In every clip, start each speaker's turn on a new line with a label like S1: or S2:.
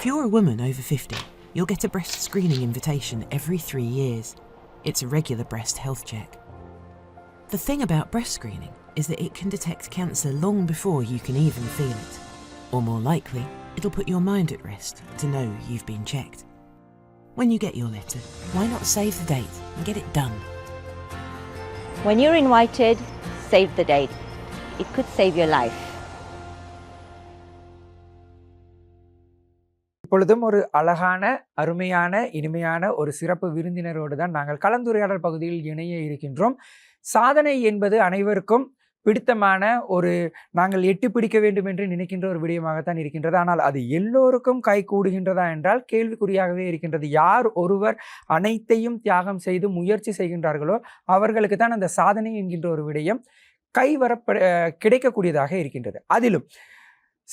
S1: If you're a woman over 50, you'll get a breast screening invitation every three years. It's a regular breast health check. The thing about breast screening is that it can detect cancer long before you can even feel it. Or more likely, it'll put your mind at rest to know you've been checked. When you get your letter, why not save the date and get it done?
S2: When you're invited, save the date. It could save your life.
S3: இப்பொழுதும் ஒரு அழகான அருமையான இனிமையான ஒரு சிறப்பு விருந்தினரோடு தான் நாங்கள் கலந்துரையாடல் பகுதியில் இணைய இருக்கின்றோம். சாதனை என்பது அனைவருக்கும் பிடித்தமான ஒரு நாங்கள் எட்டி பிடிக்க வேண்டும் என்று நினைக்கின்ற ஒரு விடயமாகத்தான் இருக்கின்றது. ஆனால் அது எல்லோருக்கும் கை கூடுகின்றதா என்றால் கேள்விக்குறியாகவே இருக்கின்றது. யார் ஒருவர் அனைத்தையும் தியாகம் செய்து முயற்சி செய்கின்றார்களோ அவர்களுக்கு தான் அந்த சாதனை என்கின்ற ஒரு விடயம் கைவரப்ப கிடைக்கக்கூடியதாக இருக்கின்றது. அதிலும்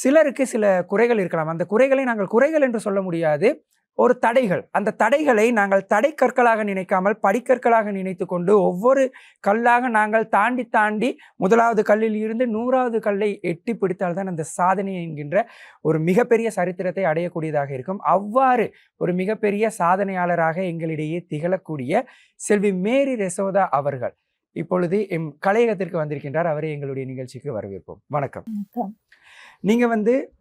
S3: சிலருக்கு சில குறைகள் இருக்கலாம். அந்த குறைகளை நாங்கள் குறைகள் என்று சொல்ல முடியாது. ஒரு தடைகள். அந்த தடைகளை நாங்கள் தடை கற்களாக நினைக்காமல் படிக்கற்களாக நினைத்து கொண்டு ஒவ்வொரு கல்லாக நாங்கள் தாண்டி தாண்டி முதலாவது கல்லில் இருந்து நூறாவது கல்லை எட்டி பிடித்தால்தான் அந்த சாதனை என்கின்ற ஒரு மிகப்பெரிய சரித்திரத்தை அடையக்கூடியதாக இருக்கும். அவ்வாறு ஒரு மிகப்பெரிய சாதனையாளராக எங்களிடையே திகழக்கூடிய செல்வி மேரி ரெசோதா அவர்கள் இப்பொழுது எம் கலையகத்திற்கு வந்திருக்கின்றார். அவரை எங்களுடைய நிகழ்ச்சிக்கு வரவேற்போம். வணக்கம். நீங்கள் வந்து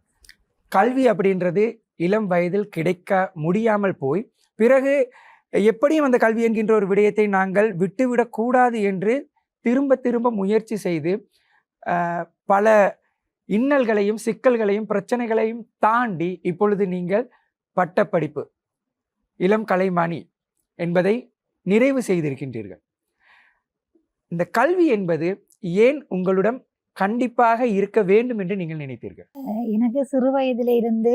S3: கல்வி அப்படின்றது இளம் வயதில் கிடைக்க முடியாமல் போய் பிறகு எப்படியும் அந்த கல்வி என்கின்ற ஒரு விடயத்தை நாங்கள் விட்டுவிடக்கூடாது என்று திரும்ப திரும்ப முயற்சி செய்து பல இன்னல்களையும் சிக்கல்களையும் பிரச்சனைகளையும் தாண்டி இப்பொழுது நீங்கள் பட்டப்படிப்பு இளம் கலைமானி என்பதை நிறைவு செய்திருக்கின்றீர்கள். இந்த கல்வி என்பது ஏன் உங்களிடம் கண்டிப்பாக இருக்க வேண்டும் என்று நீங்கள் நினைத்தீர்கள்.
S4: எனக்கு சிறு வயதில இருந்து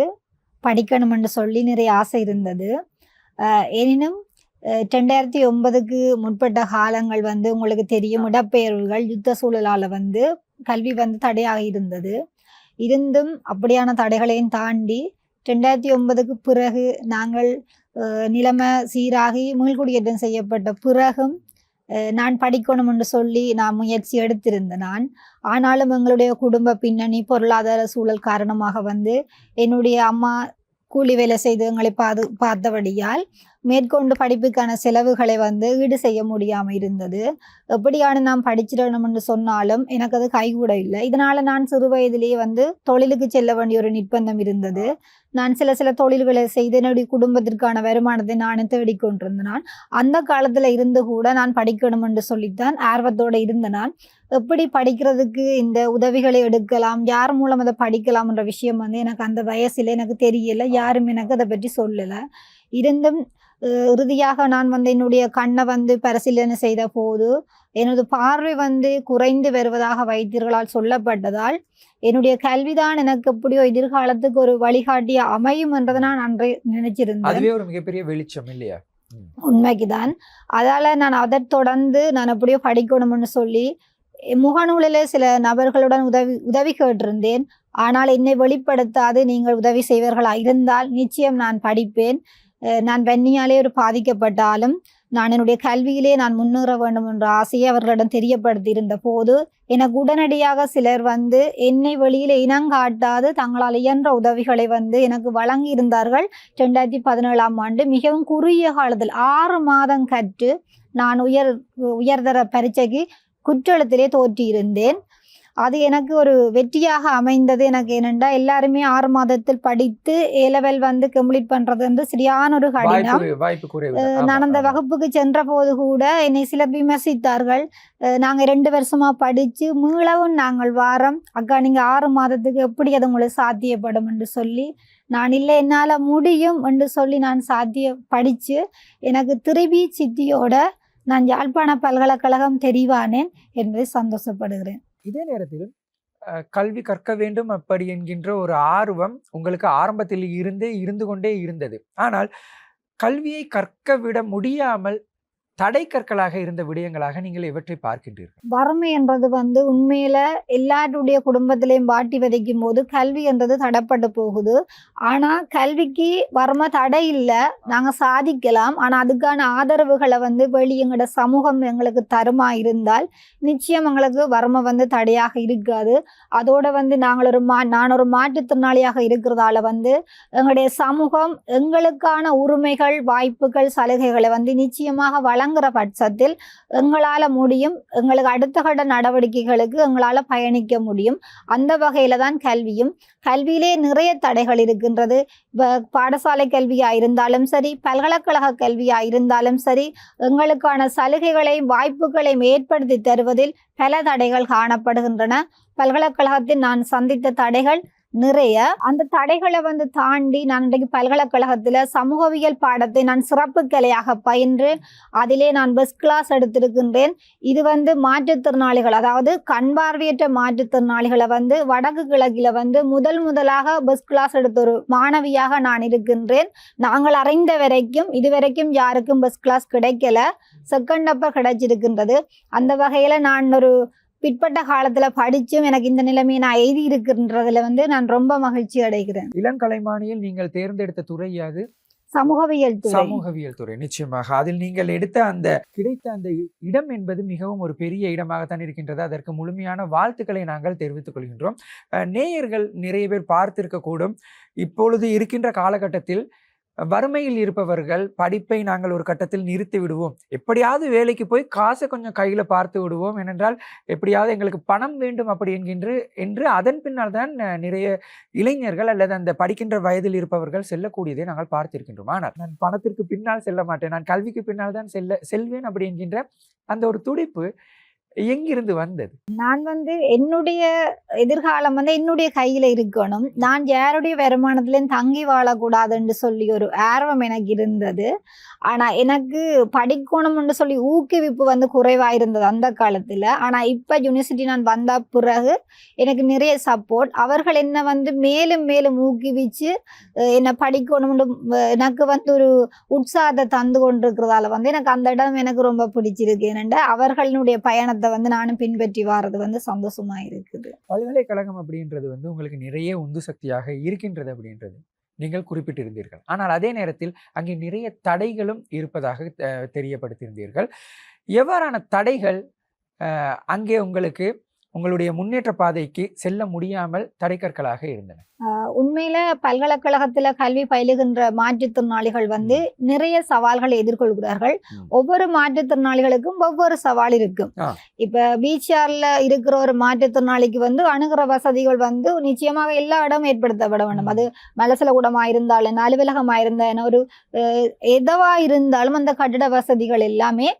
S4: படிக்கணும் என்று சொல்லி நிறைய ஆசை இருந்தது. எனினும் ரெண்டாயிரத்தி ஒன்பதுக்கு முற்பட்ட காலங்கள் வந்து உங்களுக்கு தெரியும். இடப்பெயர்வுகள் யுத்த சூழலால வந்து கல்வி வந்து தடையாக இருந்தது. இருந்தும் அப்படியான தடைகளையும் தாண்டி ரெண்டாயிரத்தி ஒன்பதுக்கு பிறகு நாங்கள் நிலைமை சீராகி மீள்குடியேற்றம் செய்யப்பட்ட பிறகும் நான் படிக்கணும் என்று சொல்லி நான் முயற்சி எடுத்திருந்தேன். நான் ஆனாலும் எங்களுடைய குடும்ப பின்னணி பொருளாதார சூழல் காரணமாக வந்து என்னுடைய அம்மா கூலி வேலை செய்து எங்களை பாது பார்த்தபடியால் மேற்கொண்டு படிப்புக்கான செலவுகளை வந்து ஈடு செய்ய முடியாமல் இருந்தது. எப்படியான நான் படிச்சிடணும் என்று சொன்னாலும் எனக்கு அது கைகூட இல்லை. இதனால நான் சிறு வயதிலேயே வந்து தொழிலுக்கு செல்ல வேண்டிய ஒரு நிர்பந்தம் இருந்தது. நான் சில சில தொழில்களை செய்து என்னுடைய குடும்பத்திற்கான வருமானத்தை நான் தேடிக்கொண்டிருந்தேன் நான் அந்த காலத்துல இருந்து கூட நான் படிக்கணும் என்று சொல்லித்தான் ஆர்வத்தோட இருந்த நான் எப்படி படிக்கிறதுக்கு இந்த உதவிகளை எடுக்கலாம் யார் மூலம் அதை படிக்கலாம் என்ற விஷயம் வந்து எனக்கு அந்த வயசுல எனக்கு தெரியல யாரும் எனக்கு அதை பற்றி சொல்லல. இருந்தும் இறுதியாக நான் வந்து என்னுடைய கண்ணை வந்து பரிசீலனை செய்த போது எனது பார்வை வந்து குறைந்து வருவதாக வைத்தியர்களால் சொல்லப்பட்டதால் என்னுடைய கல்விதான் எனக்கு எப்படியோ எதிர்காலத்துக்கு ஒரு வழிகாட்டிய அமையும் என்றதை நான் அன்றே நினைச்சிருந்தேன்.
S3: அதுவே ஒரு மிகப்பெரிய வெளிச்சம் இல்லையா?
S4: உண்மைக்குதான். அதால நான் அதை தொடர்ந்து நான் எப்படியோ படிக்கணும்னு சொல்லி முகநூலில் சில நபர்களுடன் உதவி உதவி கேட்டிருந்தேன். ஆனால் என்னை வெளிப்படுத்தாது நீங்கள் உதவி செய்வர்களா இருந்தால் நிச்சயம் நான் படிப்பேன். நான் வெண்ணியாலே ஒரு பாதிக்கப்பட்டாலும் நான் என்னுடைய கல்வியிலே நான் முன்னேற வேண்டும் என்ற ஆசையை அவர்களிடம் தெரியப்படுத்தியிருந்த போது எனக்கு உடனடியாக சிலர் வந்து என்னை வெளியில இனங்காட்டாது தங்களால் இயன்ற உதவிகளை வந்து எனக்கு வழங்கி இருந்தார்கள் ரெண்டாயிரத்தி பதினேழாம் ஆண்டு மிகவும் குறுகிய காலத்தில் ஆறு மாதம் கற்று நான் உயர் உயர்தர பரீட்சைக்கு குற்றளத்திலே தோற்றியிருந்தேன். அது எனக்கு ஒரு வெற்றியாக அமைந்தது. எனக்கு ஏனென்றா எல்லாருமே ஆறு மாதத்தில் படித்து ஏ லெவல் வந்து கம்ப்ளீட் பண்றது வந்து சரியான ஒரு கடினம். நான் அந்த
S3: ஆமா.
S4: வகுப்புக்கு சென்ற போது கூட என்னை சிலர் விமர்சித்தார்கள். அஹ் நாங்க ரெண்டு வருஷமா படிச்சு மீளவும் நாங்கள் வாரம். அக்கா நீங்க ஆறு மாதத்துக்கு எப்படி அது உங்களுக்கு சாத்தியப்படும்? என்று சொல்லி நான் இல்லை என்னால முடியும் என்று சொல்லி நான் சாத்திய படிச்சு எனக்கு திருப்பி சித்தியோட நான் யாழ்ப்பாண பல்கலைக்கழகம் தெரிவானேன் என்பதை சந்தோஷப்படுகிறேன்.
S3: இதே நேரத்தில் கல்வி கற்க வேண்டும் அப்படி என்கின்ற ஒரு ஆர்வம் உங்களுக்கு ஆரம்பத்தில் இருந்தே இருந்து கொண்டே இருந்தது. ஆனால் கல்வியை கற்க விட முடியாமல் தடை கற்களாக இருந்த விடயங்களாக நீங்கள் இவற்றை பார்க்கின்றீர்கள்.
S4: வறுமை என்றது வந்து உண்மையில எல்லாருடைய குடும்பத்திலையும் வாட்டி விதைக்கும் போது கல்வி என்றது தடைப்பட்டு போகுது. ஆனா கல்விக்கு வறுமை தடை இல்லை. நாங்க சாதிக்கலாம். ஆனா அதுக்கான ஆதரவுகளை வந்து வெளி எங்களோட சமூகம் எங்களுக்கு தருமா இருந்தால் நிச்சயம் எங்களுக்கு வறுமை வந்து தடையாக இருக்காது. அதோட வந்து நாங்கள் ஒரு மா நான் ஒரு மாற்றுத்திறனாளியாக இருக்கிறதால வந்து எங்களுடைய சமூகம் எங்களுக்கான உரிமைகள் வாய்ப்புகள் சலுகைகளை வந்து நிச்சயமாக வழங்குற பட்சத்தில் எங்களால் முடியும். எங்களுக்கு அடுத்த கட்ட நடவடிக்கைகளுக்கு எங்களால் பயணிக்க முடியும். அந்த வகையில் தான் கல்வியும். கல்வியிலே நிறைய தடைகள் இருக்கின்றது. இப்போ பாடசாலை கல்வியாக இருந்தாலும் சரி பல்கலைக்கழக கல்வியாக இருந்தாலும் சரி எங்களுக்கான சலுகைகளையும் வாய்ப்புகளையும் ஏற்படுத்தி தருவதில் பல தடைகள் காணப்படுகின்றன. பல்கலைக்கழகத்தில் நான் சந்தித்த தடைகள் நிறைய. அந்த தடைகளை வந்து தாண்டி நான் இன்றைக்கு பல்கலைக்கழகத்தில் சமூகவியல் பாடத்தை நான் சிறப்பு கலையாக பயின்று அதிலே நான் பெஸ்ட் கிளாஸ் எடுத்திருக்கின்றேன். இது வந்து மாற்றுத்திறனாளிகள் அதாவது கண் பார்வையற்ற மாற்றுத்திறனாளிகளை வந்து வடக்கு கிழக்கில் வந்து முதல் முதலாக பெஸ்ட் கிளாஸ் எடுத்த ஒரு மாணவியாக நான் இருக்கின்றேன். நாங்கள் அறிந்த வரைக்கும் இதுவரைக்கும் யாருக்கும் பெஸ்ட் கிளாஸ் கிடைக்கல. செகண்ட் அப்பர் கிடைச்சிருக்கின்றது. அந்த வகையில் நான் ஒரு பிற்பட்ட காலத்துல படிச்சும் எனக்கு இந்த நிலைமையை நான் எழுதி இருக்கின்றதுல வந்து நான் ரொம்ப மகிழ்ச்சி அடைகிறேன்.
S3: இளங்கலைமானியில் நீங்கள் தேர்ந்தெடுத்த துறை யாது?
S4: சமூகவியல் துறை.
S3: சமூகவியல் துறை நிச்சயமாக. அதில் நீங்கள் எடுத்த அந்த கிடைத்த அந்த இடம் என்பது மிகவும் ஒரு பெரிய இடமாகத்தான் இருக்கின்றது. அதற்கு முழுமையான வாழ்த்துக்களை நாங்கள் தெரிவித்துக் கொள்கின்றோம். நேயர்கள் நிறைய பேர் பார்த்திருக்க கூடும் இப்பொழுது இருக்கின்ற காலகட்டத்தில் வறுமையில் இருப்பவர்கள் படிப்பை நாங்கள் ஒரு கட்டத்தில் நிறுத்தி விடுவோம். எப்படியாவது வேலைக்கு போய் காசை கொஞ்சம் கையில் பார்த்து விடுவோம். ஏனென்றால் எப்படியாவது எங்களுக்கு பணம் வேண்டும் அப்படி என்கின்ற என்று அதன் பின்னால் தான் நிறைய இளைஞர்கள் அல்லது அந்த படிக்கின்ற வயதில் இருப்பவர்கள் செல்லக்கூடியதை நாங்கள் பார்த்திருக்கின்றோம். ஆனால் நான் பணத்திற்கு பின்னால் செல்ல மாட்டேன். நான் கல்விக்கு பின்னால் தான் செல்ல செல்வேன் அப்படி என்கின்ற அந்த ஒரு துடிப்பு எங்கிருந்து வந்தது?
S4: நான் வந்து என்னுடைய எதிர்காலம் வந்து என்னுடைய கையில இருக்கணும். நான் யாருடைய வருமானத்திலையும் தங்கி வாழக்கூடாதுன்னு சொல்லி ஒரு ஆர்வம் எனக்கு இருந்தது. ஆனா எனக்கு படிக்கணும்னு சொல்லி ஊக்குவிப்பு வந்து குறைவா இருந்தது அந்த காலத்துல. ஆனா இப்ப யூனிவர்சிட்டி நான் வந்த பிறகு எனக்கு நிறைய சப்போர்ட் அவர்கள் என்ன வந்து மேலும் மேலும் ஊக்குவிச்சு என்னை என்ன படிக்கணும்னு எனக்கு வந்து ஒரு உற்சாகத்தை தந்து கொண்டிருக்கிறதால வந்து எனக்கு அந்த இடம் எனக்கு ரொம்ப பிடிச்சிருக்கு. ஏனென்றா அவர்களுடைய பயணத்தை அதை வந்து நானும் பின்பற்றி வாரது வந்து சந்தோஷமா இருக்குது.
S3: பல்கலைக்கழகம் அப்படின்றது வந்து உங்களுக்கு நிறைய உந்து சக்தியாக இருக்கின்றது அப்படின்றது நீங்கள் குறிப்பிட்டிருந்தீர்கள். ஆனால் அதே நேரத்தில் அங்கே நிறைய தடைகளும் இருப்பதாக தெரியப்படுத்தியிருந்தீர்கள். எவ்வாறான தடைகள் அங்கே உங்களுக்கு உங்களுடைய முன்னேற்ற பாதைக்கு செல்ல முடியாமல் தடைக்கற்களாக இருந்தன.
S4: உண்மையில பல்கலைக்கழகத்துல கல்வி பயிலுகின்ற மாற்றுத்திறனாளிகள் வந்து நிறைய சவால்களை எதிர்கொள்கிறார்கள். ஒவ்வொரு மாற்றுத்திறனாளிகளுக்கும் ஒவ்வொரு சவால் இருக்கும். இப்ப பிசிஆர்ல இருக்கிற ஒரு மாற்றுத்திறனாளிக்கு வந்து அணுகிற வசதிகள் வந்து நிச்சயமாக எல்லா இடமும் ஏற்படுத்தப்பட வேண்டும். அது மலசல கூடமா இருந்தாலும் அலுவலகமா இருந்தாலும் ஒரு அஹ், எதுவா இருந்தாலும் அந்த கட்டிட வசதிகள் எல்லாமே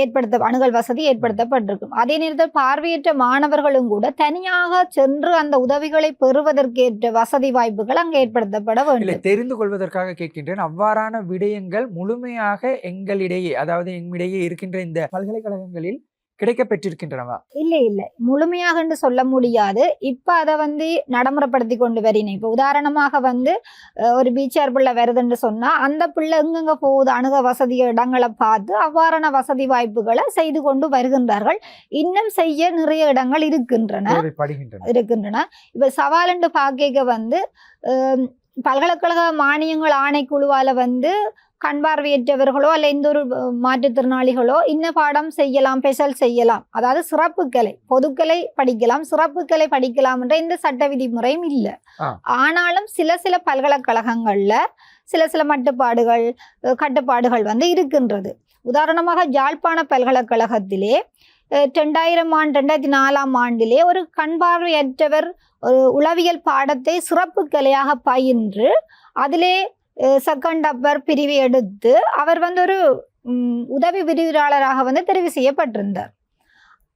S4: ஏற்படுத்த அணுகல் வசதி ஏற்படுத்தப்பட்டிருக்கும். அதே நேரத்தில் பார்வையற்ற மாணவர்களும் கூட தனியாக சென்று அந்த உதவிகளை பெறுவதற்கேற்ற வசதி வாய்ப்புகள் அங்கே ஏற்படுத்தப்பட வேண்டும்.
S3: தெரிந்து கொள்வதற்காக கேட்கின்றேன். அவ்வாறான விடயங்கள் முழுமையாக எங்களிடையே அதாவது எம்மிடையே இருக்கின்ற இந்த பல்கலைக்கழகங்களில் கிடைக்க பெற்றிருக்கின்றனவா
S4: இல்லை இல்லை. முழுமையாக என்று சொல்ல முடியாது. இப்ப அதை வந்து நடைமுறைப்படுத்தி கொண்டு வரீங்க இப்ப உதாரணமாக வந்து ஒரு பீச்சார் பிள்ளை வருதுன்னு சொன்னா அந்த பிள்ளை எங்கெங்க போகுது? அணுக வசதி இடங்களை பார்த்து அவ்வாறான வசதி வாய்ப்புகளை செய்து கொண்டு வருகின்றார்கள். இன்னும் செய்ய நிறைய இடங்கள் இருக்கின்றன. இருக்கின்றன. இப்ப சவாலுண்டு பாக்கைக்கு வந்து ஹம், பல்கலைக்கழக மானியங்கள் ஆணைக்குழுவால வந்து கண் பார்வையற்றவர்களோ அல்ல எந்த ஒரு மாற்றுத்திறனாளிகளோ இன்ன பாடம் செய்யலாம் ஸ்பெஷல் செய்யலாம். அதாவது சிறப்புக்கலை பொதுக்கலை படிக்கலாம் சிறப்புக்கலை படிக்கலாம் என்ற எந்த சட்ட விதிமுறையும் இல்லை. ஆனாலும் சில சில பல்கலைக்கழகங்கள்ல சில சில மட்டுப்பாடுகள் கட்டுப்பாடுகள் வந்து இருக்கின்றது. உதாரணமாக யாழ்ப்பாண பல்கலைக்கழகத்திலே ரெண்டாயிரம் ஆண்டு ரெண்டாயிரத்தி நாலாம் ஆண்டிலே ஒரு கண் பார்வையற்றவர் ஒரு உளவியல் பாடத்தை சிறப்பு கலையாக பயின்று அதிலே செகண்ட் அப்பர் பிரிவை எடுத்து அவர் வந்து ஒரு உதவி விரிவுரையாளராக வந்து தெரிவு செய்யப்பட்டிருந்தார்.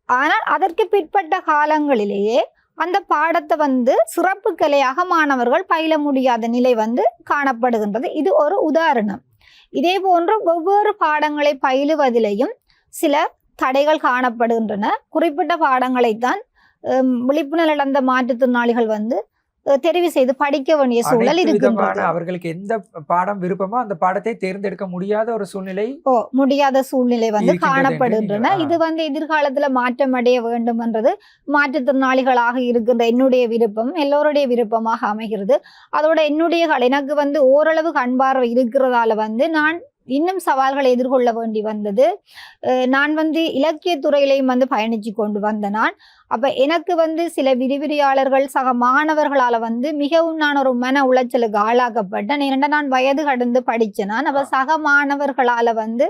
S4: ஆனால் அதற்கு பிற்பட்ட காலங்களிலேயே அந்த பாடத்தை வந்து சிறப்பு கலையாக மாணவர்கள் பயில முடியாத நிலை வந்து காணப்படுகின்றது. இது ஒரு உதாரணம். இதே போன்று ஒவ்வொரு பாடங்களை பயிலுவதிலேயும் சில தடைகள் காணப்படுகின்றன. குறிப்பிட்ட பாடங்களைத்தான் ஹம், விழிப்புணர்வு இழந்த மாற்றுத்திறனாளிகள் வந்து தெரிவு செய்து படிக்க வேண்டிய சூழல் இருக்கின்றது.
S3: அவர்களுக்கு எந்த பாடம் விருப்பமோ அந்த பாடத்தை தேர்ந்தெடுக்க முடியாத ஒரு சூழ்நிலை
S4: ஓ முடியாத சூழ்நிலை வந்து காணப்படுகின்றன. இது வந்து எதிர்காலத்துல மாற்றம் அடைய வேண்டும் என்றது மாற்றுத்திறனாளிகளாக இருக்கின்ற என்னுடைய விருப்பம் எல்லோருடைய விருப்பமாக அமைகிறது. அதோட என்னுடைய எனக்கு வந்து ஓரளவு கண் பார்வை இருக்கிறதால வந்து நான் இன்னும் சவால்களை எதிர்கொள்ள வேண்டி வந்தது. அஹ் நான் வந்து இலக்கிய துறையிலையும் வந்து பயணிச்சு கொண்டு வந்த நான். அப்ப எனக்கு வந்து சில விரிவிரியாளர்கள் சக மாணவர்களால வந்து மிகவும் நான் ஒரு மன உளைச்சலுக்கு ஆளாக்கப்பட்டேன். ஏனென்றால் நான் வயது கடந்து நான் அப்ப சக மாணவர்களால வந்து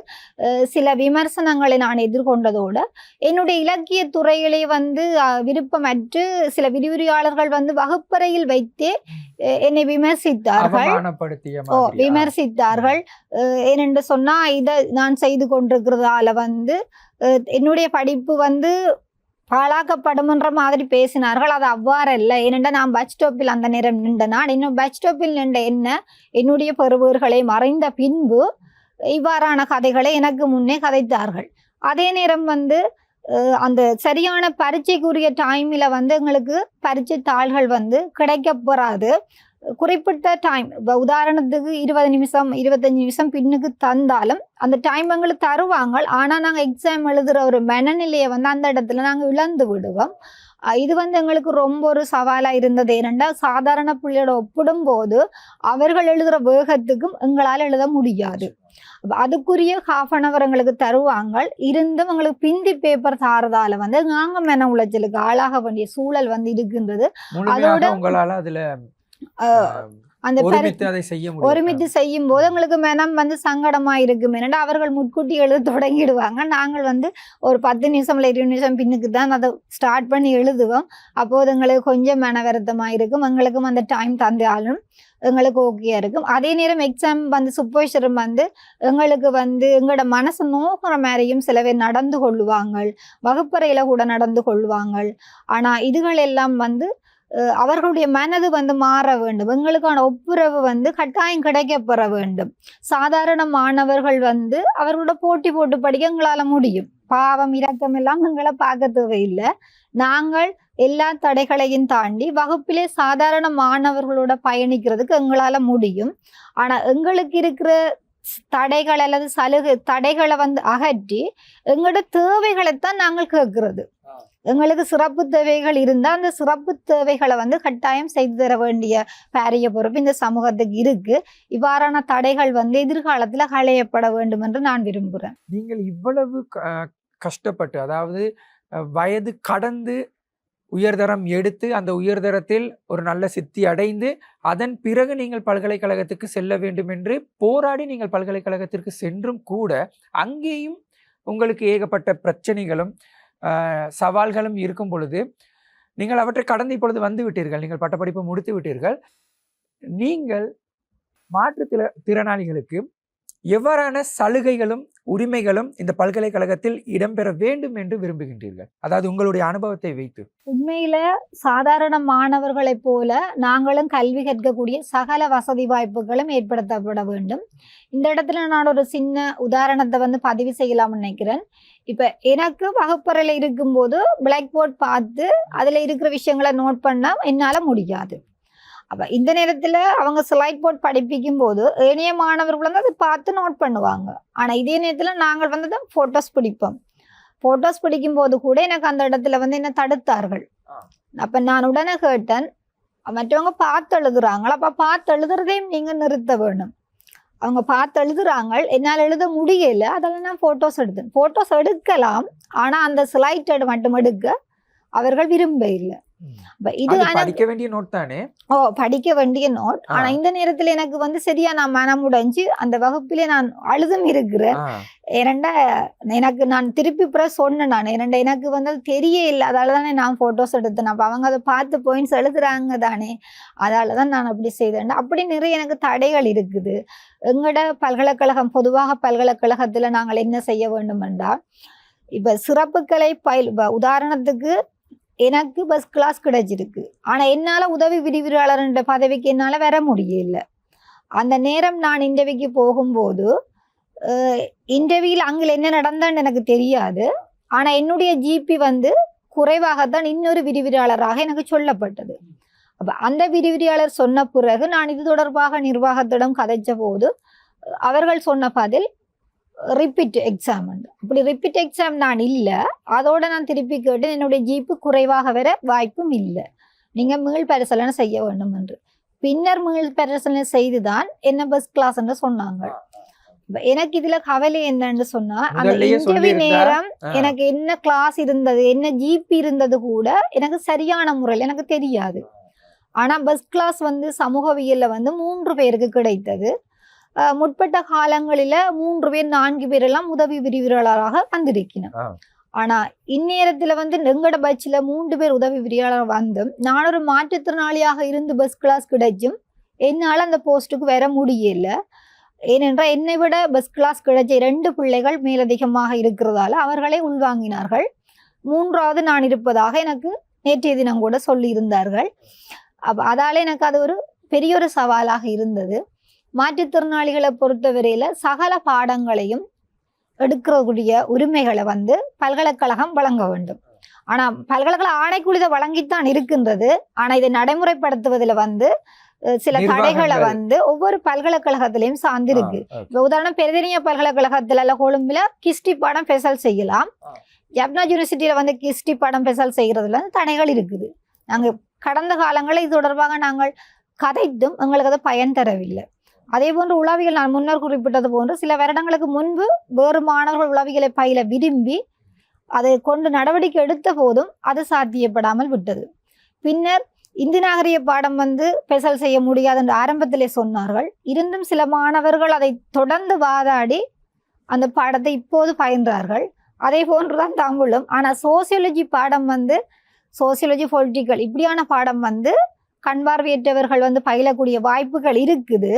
S4: சில விமர்சனங்களை நான் எதிர்கொண்டதோடு என்னுடைய இலக்கிய துறையிலே வந்து விருப்பமற்று சில விரிவுரையாளர்கள் வந்து வகுப்பறையில் வைத்தே என்னை விமர்சித்தார்கள். ஓ. விமர்சித்தார்கள். ஏனென்று சொன்னா இதை நான் செய்து கொண்டிருக்கிறதால வந்து என்னுடைய படிப்பு வந்து பாழாக்கப்படும்ன்ற மாதிரி பேசினார்கள். அது அவ்வாறு இல்லை ஏனென்றால் நான் பஸ் ஸ்டாப்பில் அந்த நேரம் நின்ற நான் இன்னும் பஸ் ஸ்டாப்பில் நின்ற என்ன? என்னுடைய பெறுவர்களை மறைந்த பின்பு இவ்வாறான கதைகளை எனக்கு முன்னே கதைத்தார்கள். அதே நேரம் வந்து அஹ், அந்த சரியான பரீட்சைக்குரிய டைமில் வந்து எங்களுக்கு பரீட்சை தாள்கள் வந்து கிடைக்கப்பெறாது குறிப்பிட்ட டைம் உதாரணத்துக்கு இருபது நிமிஷம் இருபத்தஞ்சு நிமிஷம் பின்னுக்கு தந்தாலும் அந்த டைம் எங்களுக்கு தருவாங்க. ஆனால் நாங்கள் எக்ஸாம் எழுதுகிற ஒரு மனநிலையை வந்து அந்த இடத்துல நாங்கள் இழந்து விடுவோம். இது வந்து எங்களுக்கு ரொம்ப ஒரு சவாலாக இருந்தது. ஏனென்றால் சாதாரண பிள்ளையோட ஒப்பிடும்போது அவர்கள் எழுதுகிற வேகத்துக்கும் எங்களால் எழுத முடியாது. அதுக்குரிய ஹாஃப் அன் அவர் எங்களுக்கு தருவாங்க. இருந்தும் எங்களுக்கு பிந்தி பேப்பர் தாரதால வந்து நாங்க மன உளைச்சலுக்கு ஆளாக வேண்டிய சூழல் வந்து இருக்கின்றது. அதோட-
S3: உங்களால அதுல
S4: அந்த
S3: ஒருமித்து
S4: செய்யும் போது எங்களுக்கு மனம் வந்து சங்கடமா இருக்கும். ஏன்னா அவர்கள் முன்கூட்டி எழுத தொடங்கிடுவாங்க. நாங்கள் வந்து ஒரு பத்து நிமிஷம் இல்லை இருபது நிமிஷம் பின்னுக்கு தான் அதை ஸ்டார்ட் பண்ணி எழுதுவோம். அப்போது எங்களுக்கு கொஞ்சம் மன வருத்தமா இருக்கும். எங்களுக்கும் அந்த டைம் தந்தாலும் எங்களுக்கு ஓகேயா இருக்கும். அதே நேரம் எக்ஸாம் வந்து சுப்போஷரும் வந்து எங்களுக்கு வந்து எங்களோட மனசு நோக்கிற மாதிரியும் சில பேர் நடந்து கொள்ளுவாங்க. வகுப்பறையில கூட நடந்து கொள்ளுவாங்க ஆனா இதுகள் எல்லாம் வந்து அவர்களுடைய மனது வந்து மாற வேண்டும். எங்களுக்கான ஒப்புரவு வந்து கட்டாயம் கிடைக்கப்பெற வேண்டும். சாதாரண மாணவர்கள் வந்து அவர்களோட போட்டி போட்டு படிக்க எங்களால் முடியும். பாவம் இரக்கம் எல்லாம் எங்களை பார்க்க தேவையில்லை. நாங்கள் எல்லா தடைகளையும் தாண்டி வகுப்பிலே சாதாரண மாணவர்களோட பயணிக்கிறதுக்கு எங்களால் முடியும். ஆனால் எங்களுக்கு இருக்கிற தடைகள் அல்லது சலுகை தடைகளை வந்து அகற்றி எங்களோட தேவைகளைத்தான் நாங்கள் கேட்கறது. எங்களுக்கு சிறப்பு தேவைகள் இருந்தால் அந்த சிறப்பு தேவைகளை வந்து கட்டாயம் செய்து தர வேண்டிய பாரிய பொறுப்பு இந்த சமூகத்துக்கு இருக்கு. இவ்வாறான தடைகள் வந்து எதிர்காலத்தில் களையப்பட வேண்டும் என்று நான் விரும்புகிறேன்
S3: நீங்கள் இவ்வளவு க- கஷ்டப்பட்டு அதாவது அஹ், வயது கடந்து உயர்தரம் எடுத்து அந்த உயர்தரத்தில் ஒரு நல்ல சித்தி அடைந்து அதன் பிறகு நீங்கள் பல்கலைக்கழகத்துக்கு செல்ல வேண்டும் என்று போராடி நீங்கள் பல்கலைக்கழகத்திற்கு சென்றும் கூட அங்கேயும் உங்களுக்கு ஏகப்பட்ட பிரச்சனைகளும் சவால்களும் இருக்கும் பொழுது நீங்கள் அவற்றை கடந்து இப்பொழுது வந்து விட்டீர்கள். நீங்கள் பட்டப்படிப்பு முடித்து விட்டீர்கள். நீங்கள் மாற்றுத்திற திறனாளிகளுக்கு எவ்வாறான சலுகைகளும் உரிமைகளும் இந்த பல்கலைக்கழகத்தில் இடம்பெற வேண்டும் என்று விரும்புகின்றீர்கள்? அதாவது உங்களுடைய அனுபவத்தை வைத்து.
S4: உண்மையில சாதாரண மாணவர்களைப் போல நாங்களும் கல்வி கற்கக்கூடிய சகல வசதி வாய்ப்புகளும் ஏற்படுத்தப்பட வேண்டும். இந்த இடத்துல நான் ஒரு சின்ன உதாரணத்தை வந்து பதிவு செய்யலாம்னு நினைக்கிறேன். இப்ப எனக்கு வகுப்பறையில இருக்கும்போது பிளாக் போர்ட் பார்த்து அதுல இருக்கிற விஷயங்களை நோட் பண்ணால் என்னால முடியாது. அப்ப இந்த நேரத்துல அவங்க ஸ்லைட் போர்ட் படிப்பிக்கும் போது ஏனைய மாணவர்கள் வந்து அதை பார்த்து நோட் பண்ணுவாங்க. ஆனா இதே நேரத்துல நாங்கள் வந்து போட்டோஸ் பிடிப்போம். போட்டோஸ் பிடிக்கும் போது கூட எனக்கு அந்த இடத்துல வந்து என்ன தடுத்தார்கள். அப்ப நான் உடனே கேட்டேன் மற்றவங்க பார்த்து எழுதுறாங்க. அப்ப பார்த்து எழுதுறதையும் நீங்க நிறுத்த வேணும். அவங்க பார்த்து எழுதுறாங்க. என்னால் எழுத முடியல. அதெல்லாம் நான் போட்டோஸ் எடுத்தேன். போட்டோஸ் எடுக்கலாம். ஆனா அந்த ஸ்லைட் மட்டும் எடுக்க அவர்கள் விரும்ப இல்லை இது
S3: படிக்க வேண்டிய நோட் தானே?
S4: ஓ படிக்க வேண்டிய நோட். ஆனா இந்த நேரத்துல எனக்கு வந்து சரியா நான் மனம் உடைஞ்சு அந்த வகுப்பிலே நான் அழுதும் இருக்கிறேன் ஏனண்டா எனக்கு நான் திருப்பி பிற சொன்னேன் நான். ஏனண்டா எனக்கு வந்து தெரிய இல்லை அதால தானே நான் ஃபோட்டோஸ் எடுத்தேன். அப்போ அவங்க அதை பார்த்து பாயிண்ட்ஸ் எழுதுறாங்க தானே. அதால தான் நான் அப்படி செய்தேன். அப்படி நிறைய எனக்கு தடைகள் இருக்குது. எங்களோட பல்கலைக்கழகம் பொதுவாக பல்கலைக்கழகத்தில் நாங்கள் என்ன செய்ய வேண்டும் என்றால் இப்போ சிறப்புகளை பயில் உதாரணத்துக்கு எனக்கு பஸ் கிளாஸ் கிடைச்சிருக்கு. ஆனால் என்னால் உதவி விரிவுரையாளர்ன்ற பதவிக்கு என்னால் வர முடியல. அந்த நேரம் நான் இன்டர்வியூக்கு போகும்போது இன்டர்வியூவில் அங்கே என்ன நடந்தான்னு எனக்கு தெரியாது. ஆனால் என்னுடைய ஜிபி வந்து குறைவாகத்தான் இன்னொரு விரிவுரையாளராக எனக்கு சொல்லப்பட்டது. அப்போ அந்த விரிவுரையாளர் சொன்ன பிறகு நான் இது தொடர்பாக நிர்வாகத்திடம் கதைச்ச போது அவர்கள் சொன்ன பதில் ரிப்பீட் எக்ஸாம் அப்படி ரிப்பீட் எக்ஸாம் நான் இல்லை. அதோட நான் திருப்பி கேட்டு என்னுடைய ஜீப்பு குறைவாக வர வாய்ப்பும் இல்லை. நீங்க மீள் பரிசீலனை செய்ய வேண்டும் என்று. பின்னர் மீள் பரிசீலனை செய்துதான் என்ன பஸ் கிளாஸ் என்று சொன்னாங்க. எனக்கு இதுல கவலை என்னன்னு சொன்னா அந்த இன்டர்வியூ நேரம். எனக்கு என்ன கிளாஸ் இருந்தது என்ன ஜிபி இருந்தது கூட எனக்கு சரியான முறையில் எனக்கு தெரியாது. ஆனா பஸ் கிளாஸ் வந்து சமூகவியல்ல வந்து மூன்று பேருக்கு கிடைத்தது. முற்பட்ட காலங்களில மூன்று பேர் நான்கு பேர் எல்லாம் உதவி விரிவுரையாளராக வந்திருக்கணும். ஆனா இந்நேரத்துல வந்து எங்கட பட்சில மூன்று பேர் உதவி விரிவுரையாளர் வந்தும் நான் ஒரு மாற்றுத்திறனாளியாக இருந்து பஸ் கிளாஸ் கிடைச்சும் என்னால அந்த போஸ்ட்டுக்கு வர முடியல. ஏனென்றால் என்னை விட பஸ் கிளாஸ் கிடைச்ச இரண்டு பிள்ளைகள் மேலதிகமாக இருக்கிறதால அவர்களை உள்வாங்கினார்கள். மூன்றாவது நான் இருப்பதாக எனக்கு நேற்றைய தினம் கூட சொல்லியிருந்தார்கள். அப்ப அதால எனக்கு அது ஒரு பெரிய ஒரு சவாலாக இருந்தது. மாற்றுத்திறனாளிகளை பொறுத்தவரையில சகல பாடங்களையும் எடுக்கக்கூடிய உரிமைகளை வந்து பல்கலைக்கழகம் வழங்க வேண்டும். ஆனா பல்கலைக்கழக ஆணைக்குழு வழங்கித்தான் இருக்கின்றது. ஆனா இதை நடைமுறைப்படுத்துவதில் வந்து சில தடைகளை. வந்து ஒவ்வொரு பல்கலைக்கழகத்திலையும் சார்ந்திருக்கு. இப்போ உதாரணம் பெருதெரிய பல்கலைக்கழகத்துல இல்ல கொழும்புல கிஸ்டி பாடம் பெசல் செய்யலாம். ஜப்னா யூனிவர்சிட்டியில வந்து கிஸ்டி பாடம் பெசல் செய்யறதுல வந்து தடைகள் இருக்குது. நாங்க கடந்த காலங்களில் இது தொடர்பாக நாங்கள் கதைத்தும் எங்களுக்கு அது பயன் தரவில்லை. அதே போன்று உளவியல் நான் முன்னர் குறிப்பிட்டது போன்று சில வருடங்களுக்கு முன்பு வேறு மாணவர்கள் உளவியலை பயில விரும்பி அதை கொண்டு நடவடிக்கை எடுத்த போதும் அது சாத்தியப்படாமல் விட்டது. பின்னர் இந்தி நாகரிக பாடம் வந்து பெசல் செய்ய முடியாது என்று ஆரம்பத்திலே சொன்னார்கள். இருந்தும் சில மாணவர்கள் அதை தொடர்ந்து வாதாடி அந்த பாடத்தை இப்போது பயின்றார்கள். அதே போன்றுதான் தமிழும் ஆனால் சோசியாலஜி பாடம் வந்து சோசியாலஜி பொலிட்டிக்கல் இப்படியான பாடம் வந்து கண்பார்வையற்றவர்கள் வந்து பயிலக்கூடிய வாய்ப்புகள் இருக்குது.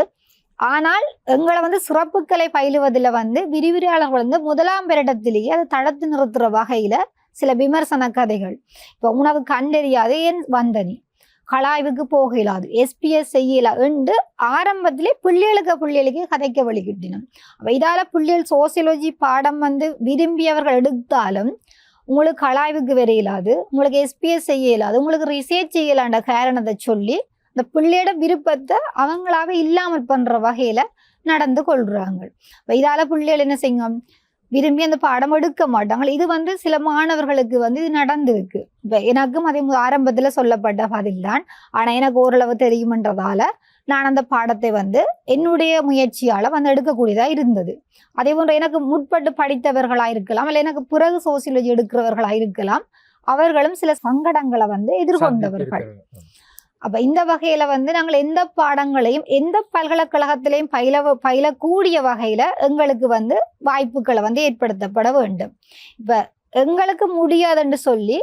S4: ஆனால் எங்களை வந்து சிறப்புகளை பயிலுவதில் வந்து விரிவுரையாளர்கள் வந்து முதலாம் வருடத்திலேயே அதை தடுத்து நிறுத்துகிற வகையில் சில விமர்சன கதைகள். இப்போ உணவு கண்டறியாது ஏன் வந்தனி. கலாய்வுக்கு போக இயலாது எஸ்பிஎஸ் செய்யல என்று ஆரம்பத்திலே பிள்ளைகளுக்கு பிள்ளைகளுக்கு கதைக்க வழிகிட்டினோம். அப்போ இதால பிள்ளைகள் சோசியலஜி பாடம் வந்து விரும்பியவர்கள் எடுத்தாலும் உங்களுக்கு கலாய்வுக்கு வர இயலாது உங்களுக்கு எஸ்பிஎஸ் செய்ய இயலாது உங்களுக்கு ரிசர்ச் செய்யலான்ற காரணத்தை சொல்லி இந்த பிள்ளையோட விருப்பத்தை அவங்களாவே இல்லாமல் பண்ற வகையில நடந்து கொள்றாங்க. அப்ப இதால பிள்ளைகள் என்ன செய்யும்? விரும்பி அந்த பாடம் எடுக்க மாட்டாங்க. இது வந்து சில மாணவர்களுக்கு வந்து இது நடந்திருக்கு. இப்போ எனக்கும் அதே ஆரம்பத்தில் ஆரம்பத்துல சொல்லப்பட்ட பதில் தான் ஆனா எனக்கு ஓரளவு தெரியுமன்றதால நான் அந்த பாடத்தை வந்து என்னுடைய முயற்சியால வந்து எடுக்கக்கூடியதா இருந்தது. அதே போன்று எனக்கு முற்பட்டு படித்தவர்களா இருக்கலாம் இல்லை எனக்கு பிறகு சோசியலஜி எடுக்கிறவர்களா இருக்கலாம் அவர்களும் சில சங்கடங்களை வந்து எதிர்கொண்டவர்கள். அப்ப இந்த வகையில வந்து நாங்கள் எந்த பாடங்களையும் எந்த பல்கலைக்கழகத்திலையும் பயில பயிலக்கூடிய வகையில எங்களுக்கு வந்து வாய்ப்புகளை வந்து ஏற்படுத்தப்பட வேண்டும். இப்ப எங்களுக்கு முடியாதுன்னு சொல்லி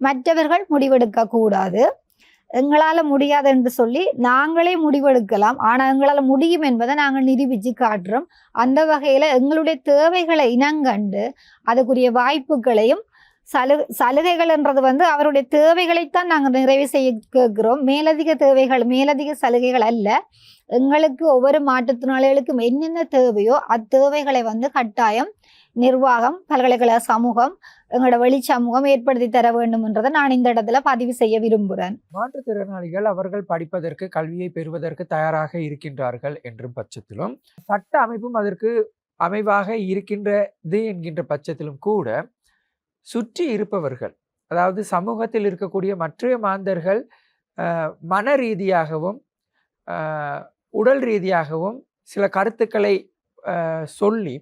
S4: மற்றவர்கள் முடிவெடுக்க கூடாது. எங்களால முடியாது என்று சொல்லி நாங்களே முடிவெடுக்கலாம். ஆனா எங்களால முடியும் என்பதை நாங்கள் நிரூபிச்சு காட்டுறோம். அந்த வகையில எங்களுடைய தேவைகளை இனங்கண்டு அதுக்குரிய வாய்ப்புகளையும் சலு சலுகைகள்ன்றது வந்து அவருடைய தேவைகளைத்தான் நாங்கள் நிறைவு செய்ய கேட்கிறோம். மேலதிக தேவைகள் மேலதிக சலுகைகள் அல்ல. எங்களுக்கு ஒவ்வொரு மாற்றுத்திறனாளிகளுக்கும் என்னென்ன தேவையோ அத்தேவைகளை வந்து கட்டாயம் நிர்வாகம் பல்கலைக்கழக சமூகம் எங்களோட வெளி சமூகம் ஏற்படுத்தி தர வேண்டும் என்றதை நான் இந்த இடத்துல பதிவு செய்ய விரும்புகிறேன்
S3: மாற்றுத்திறனாளிகள் அவர்கள் படிப்பதற்கு கல்வியை பெறுவதற்கு தயாராக இருக்கின்றார்கள் என்றும் பட்சத்திலும் சட்ட அமைப்பும் அதற்கு அமைவாக இருக்கின்றது என்கின்ற பட்சத்திலும் கூட சுற்றி இருப்பவர்கள். அதாவது சமூகத்தில் இருக்கக்கூடிய மற்ற மாந்தர்கள் மன ரீதியாகவும் உடல் ரீதியாகவும் சில கருத்துக்களை சொல்லி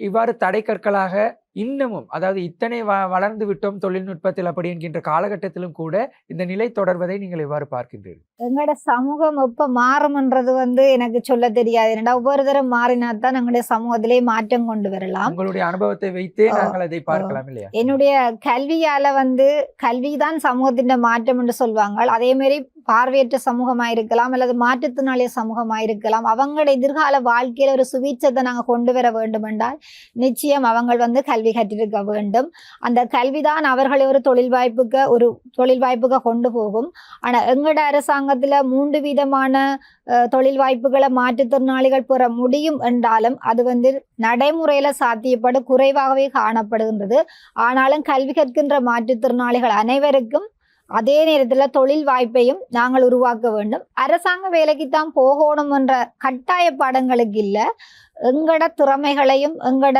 S3: இவ்வாறு தடை கற்களாக இன்னமும் அதாவது இத்தனை வ வளர்ந்து விட்டோம் தொழில்நுட்பத்தில் அப்படி என்கின்ற காலகட்டத்திலும் கூட இந்த நிலை தொடர்வதை நீங்கள் எவ்வாறு பார்க்கின்றீர்கள்?
S4: எங்களோட சமூகம் எப்ப மாறும்ன்றது வந்து எனக்கு சொல்ல தெரியாது. ஏன்னா ஒவ்வொரு தரம் மாறினா தான் எங்களுடைய சமூகத்திலே மாற்றம் கொண்டு வரலாம்.
S3: உங்களுடைய அனுபவத்தை வைத்தே நாங்கள் அதை பார்க்கலாம் இல்லையா?
S4: என்னுடைய கல்வியால வந்து கல்விதான் சமூகத்தின் மாற்றம் என்று சொல்வாங்க. அதே மாதிரி பார்வையற்ற சமூகமாக இருக்கலாம் அல்லது மாற்றுத்திறனாளிய சமூகமா இருக்கலாம் அவங்களோட எதிர்கால வாழ்க்கையில ஒரு சுவீட்சத்தை நாங்க கொண்டு வர வேண்டும் என்றால் நிச்சயம் அவங்கள் வந்து கல்வி கற்றிருக்க வேண்டும். அந்த கல்விதான் அவர்களை ஒரு தொழில் வாய்ப்புக்கு ஒரு தொழில் வாய்ப்புக்கு கொண்டு போகும். ஆனா எங்களோட அரசாங்கத்துல மூன்று விதமான அஹ், தொழில் வாய்ப்புகளை மாற்றுத்திறனாளிகள் பெற முடியும் என்றாலும் அது வந்து நடைமுறையில சாத்தியப்பட குறைவாகவே காணப்படுகின்றது. ஆனாலும் கல்வி கற்கின்ற மாற்றுத்திறனாளிகள் அனைவருக்கும் அதே நேரத்தில் தொழில் வாய்ப்பையும் நாங்கள் உருவாக்க வேண்டும். அரசாங்க வேலைக்கு தான் போகணும் என்ற கட்டாய பாடங்களுக்கு இல்லை. எங்கட திறமைகளையும் எங்கட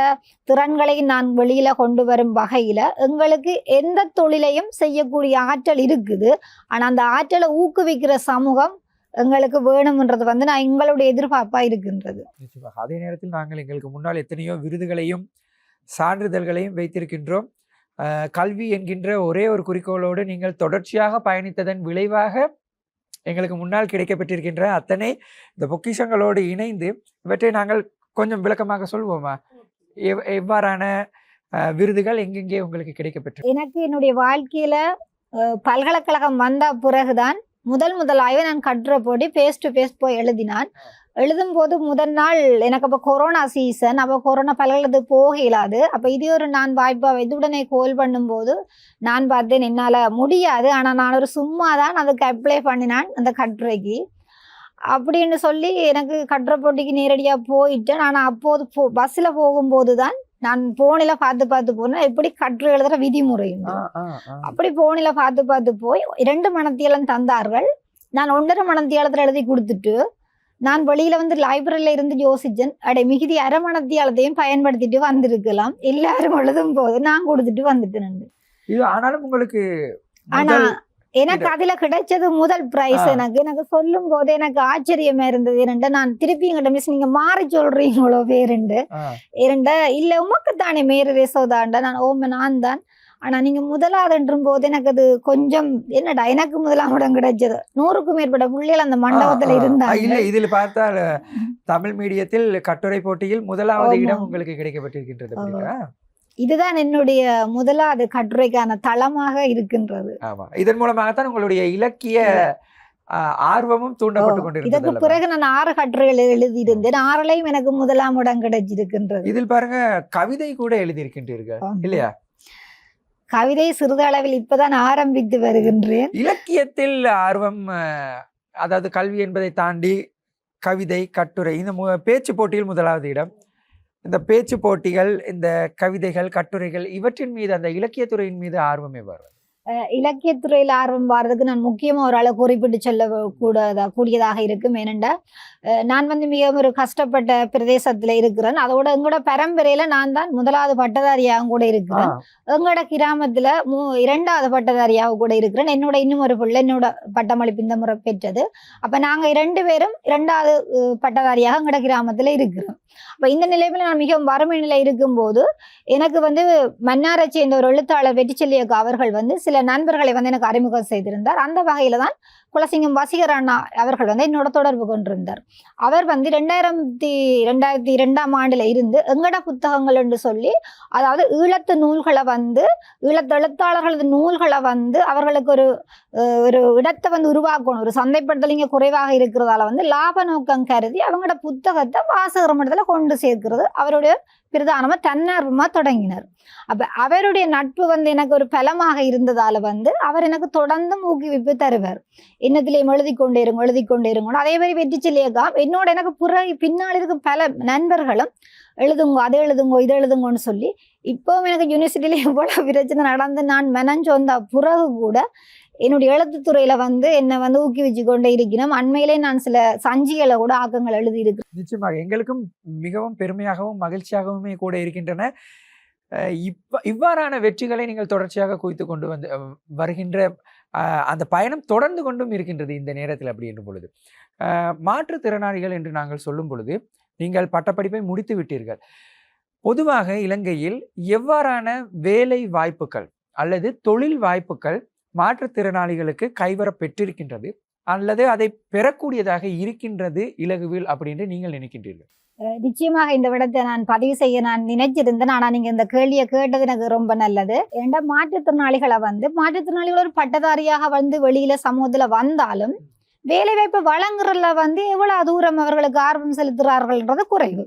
S4: திறன்களையும் நான் வெளியில கொண்டு வரும் வகையில எங்களுக்கு எந்த தொழிலையும் செய்யக்கூடிய ஆற்றல் இருக்குது. ஆனால் அந்த ஆற்றலை ஊக்குவிக்கிற சமூகம் எங்களுக்கு வேணும்ன்றது வந்து நான் எங்களுடைய எதிர்பார்ப்பா இருக்கின்றது.
S3: அதே நேரத்தில் நாங்கள் எங்களுக்கு முன்னால் எத்தனையோ விருதுகளையும் சான்றிதழ்களையும் வைத்திருக்கின்றோம். கல்வி என்கின்ற ஒரே ஒரு குறிக்கோளோடு நீங்கள் தொடர்ச்சியாக பயணித்ததன் விளைவாக எங்களுக்கு முன்னால் கிடைக்கப்பட்டிருக்கின்ற அத்தனை இந்த பொக்கிஷங்களோடு இணைந்து இவற்றை நாங்கள் கொஞ்சம் விளக்கமாக சொல்வோமா? எவ் எவ்வாறான விருதுகள் எங்கெங்கே உங்களுக்கு கிடைக்கப்பெற்று
S4: எனக்கு என்னுடைய வாழ்க்கையில பல்கலைக்கழகம் வந்த பிறகுதான் முதல் முதலாகவே நான் கட்டுரை போட்டி ஃபேஸ் டு ஃபேஸ் போய் எழுதினான். எழுதும்போது முதல் நாள் எனக்கு அப்போ கொரோனா சீசன் அப்போ கொரோனா பல்கலைக்கழகத்துக்கு போக இயலாது அப்போ இது ஒரு நான் வாய்ப்பாக வைத்து உடனே கோல் பண்ணும்போது நான் பார்த்தேன் என்னால் முடியாது. ஆனால் நான் ஒரு சும்மா தான் அதுக்கு அப்ளை பண்ணினான் அந்த கட்டுரைக்கு. அப்படின்னு சொல்லி எனக்கு கட்டுரை போட்டிக்கு நேரடியாக போயிட்டேன். ஆனால் அப்போது போ பஸ்ஸில் போகும்போது தான் நான் போனில் பார்த்து பார்த்து போனேன். எப்படி கட்டுரை எழுதுகிற விதிமுறை. அப்படி போனில பார்த்து பார்த்து போய் இரண்டு மணத்தியலம் தந்தார்கள். நான் ஒன்றரை மணத்தியாலத்தில் எழுதி கொடுத்துட்டு நான் வெளியில வந்து லைப்ரரியில இருந்து யோசிச்சேன். அடே மிகுதி அரை மணத்தியாலத்தையும் பயன்படுத்திட்டு வந்திருக்கலாம். எல்லாரும் எழுதும் போது நான் கொடுத்துட்டு வந்துட்டேன்
S3: இது ஆனாலும் உங்களுக்கு
S4: ஆனா எனக்கு அதுல கிடைச்சது முதல் பிரைஸ். எனக்கு. எனக்கு சொல்லும் போது எனக்கு ஆச்சரியமா இருந்தது. இரண்டு நான் திருப்பி எங்கிட்ட மிஸ் நீங்க மாறி சொல்றீங்களோ பேருண்டு இரண்ட இல்ல உமக்கு தானே மேரு ரேசோதாண்ட நான் ஓம நான் தான். ஆனா நீங்க முதலாவதுன்றும் போது எனக்கு அது கொஞ்சம் என்னடா எனக்கு முதலாம் இடம் கிடைச்சது நூறுக்கும் மேற்பட்ட புள்ளிகள் அந்த மண்டபத்துல. இருந்தாங்க
S3: இல்ல இதில் பார்த்தால் தமிழ் மீடியத்தில் கட்டுரை போட்டியில் முதலாவது. இடம் உங்களுக்கு கிடைக்கப்பட்டிருக்கின்றது?
S4: இதுதான் என்னுடைய முதலாவது கட்டுரைக்கான தளமாக இருக்கின்றது
S3: ஆமா இதன் மூலமாகத்தான் உங்களுடைய இலக்கிய ஆர்வமும் தூண்டப்பட்டு
S4: இதற்கு
S3: கொண்டிருக்கிறது அல்லவா?
S4: பிறகு நான் ஆறு கட்டுரைகள் எழுதியிருந்தேன் ஆறுலையும் எனக்கு முதலாம் இடம் கிடைச்சிருக்கின்றது
S3: இதில் பாருங்க கவிதை கூட எழுதியிருக்கின்றீர்கள். இல்லையா
S4: கவிதை சிறிதளவில் இப்பதான் ஆரம்பித்து வருகின்றேன்.
S3: இலக்கியத்தில் ஆர்வம் அதாவது கல்வி என்பதை தாண்டி கவிதை கட்டுரை இந்த பேச்சு போட்டியில் முதலாவது இடம். இந்த பேச்சு போட்டிகள் இந்த கவிதைகள் கட்டுரைகள் இவற்றின் மீது அந்த இலக்கியத்துறையின் மீது ஆர்வம் எவ்வாறு
S4: இலக்கியத்துறையில் ஆர்வம் வர்றதுக்கு நான் முக்கியமா ஒரு அளவு குறிப்பிட்டு சொல்ல கூடாதா கூடியதாக இருக்கும். அஹ் நான் வந்து மிகவும் ஒரு கஷ்டப்பட்ட பிரதேசத்துல இருக்கிறேன். அதோட எங்களோட பரம்பரையில நான் தான் முதலாவது பட்டதாரியாக கூட இருக்கிறேன். எங்களோட கிராமத்துல மூ இரண்டாவது பட்டதாரியாக கூட இருக்கிறேன். என்னோட இன்னும் ஒரு பிள்ளை என்னோட பட்டமளிப்பு இந்த முறை பெற்றது. அப்ப நாங்க இரண்டு பேரும் இரண்டாவது பட்டதாரியாக எங்களோட கிராமத்துல இருக்கிறோம். அப்ப இந்த நிலைமையில நான் மிகவும் வறுமை நிலை இருக்கும்போது எனக்கு வந்து மன்னாரை சேர்ந்த ஒரு எழுத்தாளர் வெற்றிச்செல்லியக்கா அவர்கள் வந்து சில நண்பர்களை வந்து எனக்கு அறிமுகம் செய்திருந்தார். அந்த வகையில தான் குலசிங்கம் வசீகர் அண்ணா அவர்கள் வந்து என்னோட தொடர்பு கொண்டிருந்தார். அவர் வந்து ரெண்டாயிரத்தி ரெண்டாயிரத்தி இரண்டாம் ஆண்டுல இருந்து எங்கட புத்தகங்கள் என்று சொல்லி அதாவது ஈழத்து நூல்களை வந்து ஈழத்து எழுத்தாளர்களது நூல்களை வந்து அவர்களுக்கு ஒரு ஒரு இடத்தை வந்து உருவாக்கணும். ஒரு சந்தைப்படுத்தலிங்க குறைவாக இருக்கிறதால வந்து லாப நோக்கம் கருதி அவங்களோட புத்தகத்தை வாசகர் மட்டத்தில் கொண்டு சேர்க்கிறது அவருடைய பிரதானமாக தன்னார்வமாக தொடங்கினார். அப்போ அவருடைய நட்பு வந்து எனக்கு ஒரு பலமாக இருந்ததால் வந்து அவர் எனக்கு தொடர்ந்து ஊக்குவிப்பு தருவார். என்னத்திலையும் எழுதி கொண்டே இருங்க எழுதி கொண்டே இருங்க அதே மாதிரி வெற்றி சொல்லியக்கா என்னோட எனக்கு புற பின்னால் இருக்கும் பல நண்பர்களும் எழுதுங்கோ அதை எழுதுங்கோ இதை எழுதுங்கன்னு சொல்லி இப்போவும் எனக்கு யூனிவர்சிட்டியில எவ்வளவு பிரச்சனை நடந்து நான் மெனஞ்சொந்த பிறகு கூட என்னுடைய எழுத்துத்துறையில வந்து என்னை வந்து ஊக்குவிச்சு கொண்டே இருக்கிறோம் அண்மையிலே நான் சில சஞ்சிகளை கூட ஆக்கங்கள் எழுதி
S3: நிச்சயமாக எங்களுக்கும் மிகவும் பெருமையாகவும் மகிழ்ச்சியாகவுமே கூட இருக்கின்றன. இப்ப இவ்வாறான வெற்றிகளை நீங்கள் தொடர்ச்சியாக குவித்து கொண்டு வந்து வருகின்ற அந்த பயணம் தொடர்ந்து கொண்டும் இருக்கின்றது இந்த நேரத்தில் அப்படி என்று பொழுது. மாற்றுத்திறனாளிகள் என்று நாங்கள் சொல்லும் பொழுது நீங்கள் பட்டப்படிப்பை முடித்து விட்டீர்கள். பொதுவாக இலங்கையில் எவ்வாறான வேலை வாய்ப்புகள் அல்லது தொழில் வாய்ப்புகள் மாற்றுத்திறனாளிகளுக்கு கைவர பெற்றிருக்கின்றது அல்லது அதை பெறக்கூடியதாக இருக்கின்றது இலகுவில் அப்படின்னு நீங்கள் நினைக்கின்றீர்கள்?
S4: நிச்சயமாக இந்த விடத்தை நான் பதிவு செய்ய நான் நினைச்சிருந்தேன். ஆனா நீங்க இந்த கேள்வியை கேட்டது எனக்கு ரொம்ப நல்லது. ஏன்டா மாற்றுத்திறனாளிகளை வந்து மாற்றுத்திறனாளிகள் ஒரு பட்டதாரியாக வந்து வெளியில சமூகத்துல வந்தாலும் வேலைவாய்ப்பு வழங்குறதுல வந்து எவ்வளவு தூரம் அவர்களுக்கு ஆர்வம் செலுத்துகிறார்கள்ன்றது குறைவு.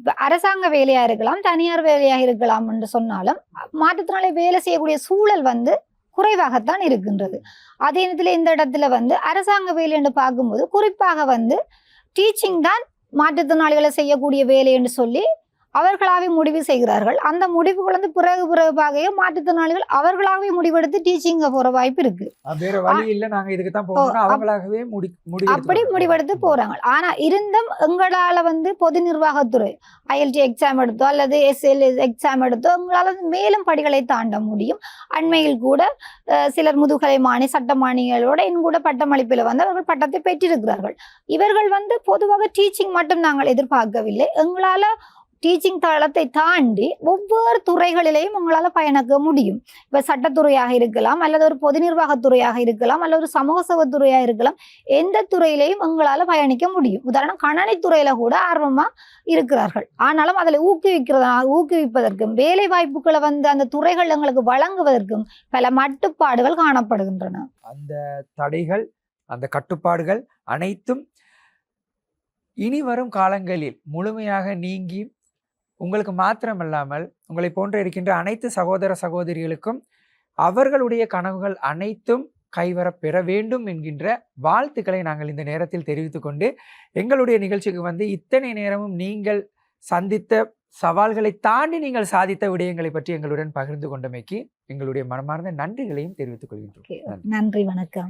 S4: இப்ப அரசாங்க வேலையா இருக்கலாம் தனியார் வேலையாக இருக்கலாம் என்று சொன்னாலும் மாற்றுத்திறனாளி வேலை செய்யக்கூடிய சூழல் வந்து குறைவாகத்தான் இருக்கின்றது. அதே நேரத்தில் இந்த இடத்துல வந்து அரசாங்க வேலை என்று பார்க்கும்போது குறிப்பாக வந்து டீச்சிங் தான் மாற்றுத்திறனாளிகளை செய்யக்கூடிய வேலை என்று சொல்லி அவர்களாகவே முடிவு செய்கிறார்கள். அந்த முடிவுகள் வந்து பிறகு பிறகு மாற்றுத்திறனாளிகள் அவர்களாகவே முடிவெடுத்து டீச்சிங்க போற வாய்ப்பு இருக்கு.
S3: வேற வழி இல்ல. நாங்க இதுக்கு தான் போகணும்
S4: அப்-
S3: அவங்களாகவே முடி முடிவு
S4: அப்படி முடிவெடுத்து போறாங்க. ஆனா இருந்தும் எங்களால வந்து பொது நிர்வாகத்துறை ஐஎல்டி எக்ஸாம் எடுத்தோ அல்லது எஸ்எல் எக்ஸாம் எடுத்தோ எங்களால வந்து மேலும் படிகளை தாண்ட முடியும். அண்மையில் கூட சிலர் முதுகலை மாணி சட்டமானிகளோட என் கூட பட்டமளிப்பில் வந்து அவர்கள் பட்டத்தை பெற்றிருக்கிறார்கள். இவர்கள் வந்து பொதுவாக டீச்சிங் மட்டும் நாங்கள் எதிர்பார்க்கவில்லை. எங்களால டீச்சிங் தளத்தை தாண்டி ஒவ்வொரு துறைகளிலேயும் உங்களால் பயணிக்க முடியும். இப்போ சட்டத்துறையாக இருக்கலாம் அல்லது ஒரு பொது நிர்வாகத்துறையாக இருக்கலாம் அல்லது ஒரு சமூக சேவைத்துறையாக இருக்கலாம் எந்த துறையிலையும் உங்களால் பயணிக்க முடியும். உதாரணம் கணனித்துறையில் கூட ஆர்வமாக இருக்கிறார்கள். ஆனாலும் அதில் ஊக்குவிக்கிறதா ஊக்குவிப்பதற்கும் வேலை வாய்ப்புகளை வந்து அந்த துறைகள் எங்களுக்கு வழங்குவதற்கும் பல மட்டுப்பாடுகள் காணப்படுகின்றன.
S3: அந்த தடைகள் அந்த கட்டுப்பாடுகள் அனைத்தும் இனி வரும் காலங்களில் முழுமையாக நீங்கி உங்களுக்கு மாத்திரமல்லாமல் உங்களை போன்ற இருக்கின்ற அனைத்து சகோதர சகோதரிகளுக்கும் அவர்களுடைய கனவுகள் அனைத்தும் கைவரப் பெற வேண்டும் என்கின்ற வாழ்த்துக்களை நாங்கள் இந்த நேரத்தில் தெரிவித்துக் கொண்டு எங்களுடைய நிகழ்ச்சிக்கு வந்து இத்தனை நேரமும் நீங்கள் சந்தித்த சவால்களை தாண்டி நீங்கள் சாதித்த விடயங்களை பற்றி எங்களுடன் பகிர்ந்து கொண்டமைக்கு எங்களுடைய மனமார்ந்த நன்றிகளையும் தெரிவித்துக் கொள்கின்றோம்.
S4: நன்றி வணக்கம்.